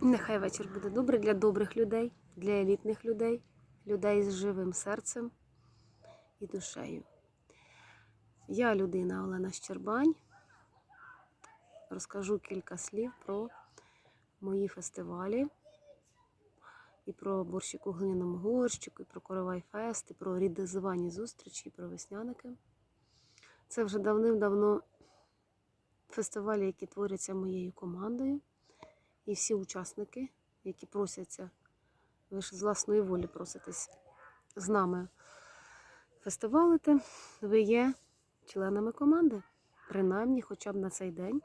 Нехай вечір буде добрий для добрих людей, для елітних людей, людей з живим серцем і душею. Я людина Олена Щербань. Розкажу кілька слів про мої фестивалі, і про борщик у глиняному горщику, і про коровай фест, і про рідизовані зустрічі, і про весняники. Це вже давним-давно фестивалі, які творяться моєю командою. І всі учасники, які просяться, ви ж з власної волі проситесь з нами фестивалити, ви є членами команди, принаймні хоча б на цей день.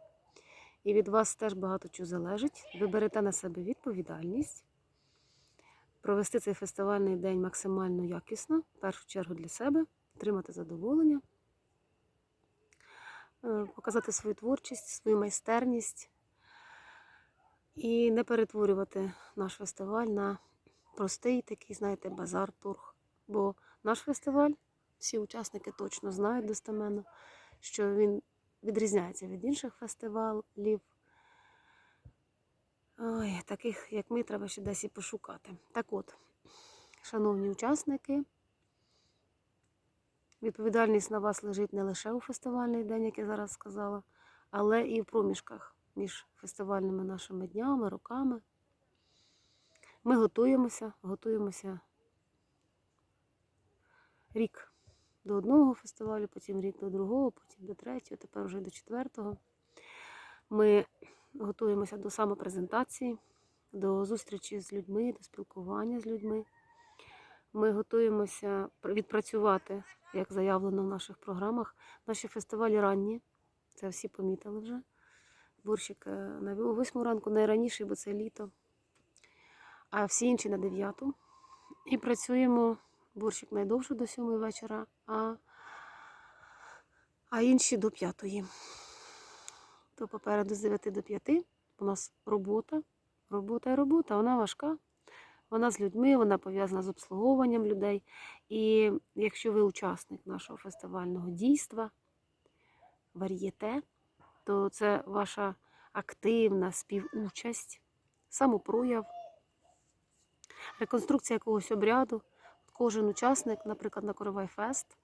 І від вас теж багато чого залежить. Ви берете на себе відповідальність провести цей фестивальний день максимально якісно, в першу чергу для себе, отримати задоволення, е, показати свою творчість, свою майстерність і не перетворювати наш фестиваль на простий такий, знаєте, базар-тург. Бо наш фестиваль, всі учасники точно знають достеменно, що він відрізняється від інших фестивалів. Ой, таких, як ми, треба ще десь і пошукати. Так от, шановні учасники, відповідальність на вас лежить не лише у фестивальний день, як я зараз сказала, але і в проміжках між фестивальними нашими днями, роками. Ми готуємося, готуємося рік до одного фестивалю, потім рік до другого, потім до третього, тепер вже до четвертого. Ми готуємося до самопрезентації, до зустрічі з людьми, до спілкування з людьми. Ми готуємося відпрацювати, як заявлено в наших програмах. Наші фестивалі ранні, це всі помітили вже. Борщик е, на 8 ранку найраніший, бо це літо, а всі інші на 9. І працюємо борщик найдовше до 7 вечора, а, а інші до 5. То попереду з 9 до 5 у нас робота. Робота і робота, вона важка. Вона з людьми, вона пов'язана з обслуговуванням людей. І якщо ви учасник нашого фестивального дійства, вар'єте, то це ваша активна співучасть, самопрояв, реконструкція якогось обряду. Кожен учасник, наприклад, на Коровай Фест,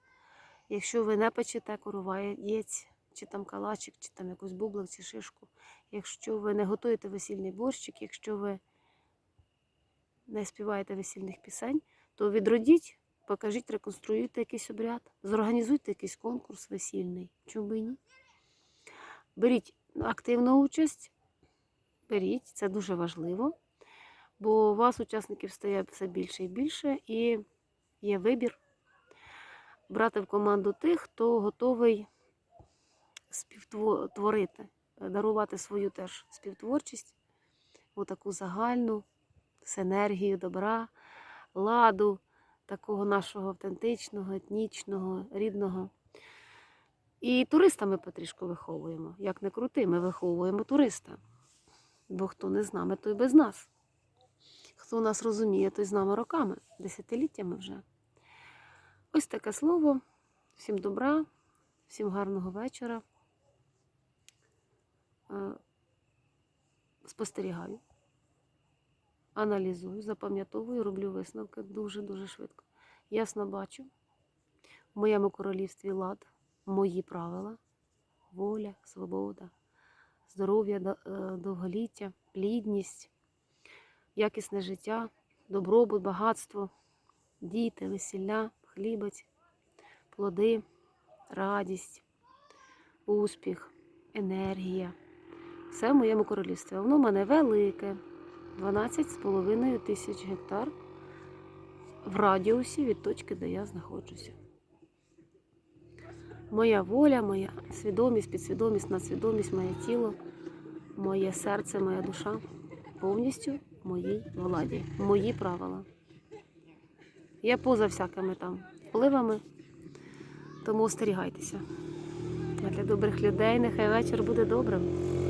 якщо ви не печете коровай яєць, чи там калачик, чи там якусь бублик, чи шишку, якщо ви не готуєте весільний борщик, якщо ви не співаєте весільних пісень, то відродіть, покажіть, реконструюйте якийсь обряд, зорганізуйте якийсь конкурс весільний. Чому ні? Беріть активну участь, беріть, це дуже важливо, бо у вас учасників стає все більше і більше, і є вибір брати в команду тих, хто готовий співтворити, дарувати свою теж співтворчість, таку загальну з енергією добра, ладу, такого нашого автентичного, етнічного, рідного. І туриста ми потрішку виховуємо. Як не крути, ми виховуємо туриста. Бо хто не з нами, той без нас. Хто нас розуміє, той з нами роками, десятиліттями вже. Ось таке слово. Всім добра, всім гарного вечора. Е, Спостерігаю, аналізую, запам'ятовую, роблю висновки дуже-дуже швидко. Ясно бачу, в моєму королівстві лад мої правила, воля, свобода, здоров'я, е, довголіття, плідність, якісне життя, добробут, багатство, діти, весілля, хлібець, плоди, радість, успіх, енергія. Все в моєму королівстві. Воно в мене велике, 12,5 тисяч гектар в радіусі від точки, де я знаходжуся моя воля, моя свідомість, підсвідомість, надсвідомість, моє тіло, моє серце, моя душа повністю в моїй владі, мої правила. Я поза всякими там впливами, тому остерігайтеся. Для добрих людей нехай вечір буде добрим.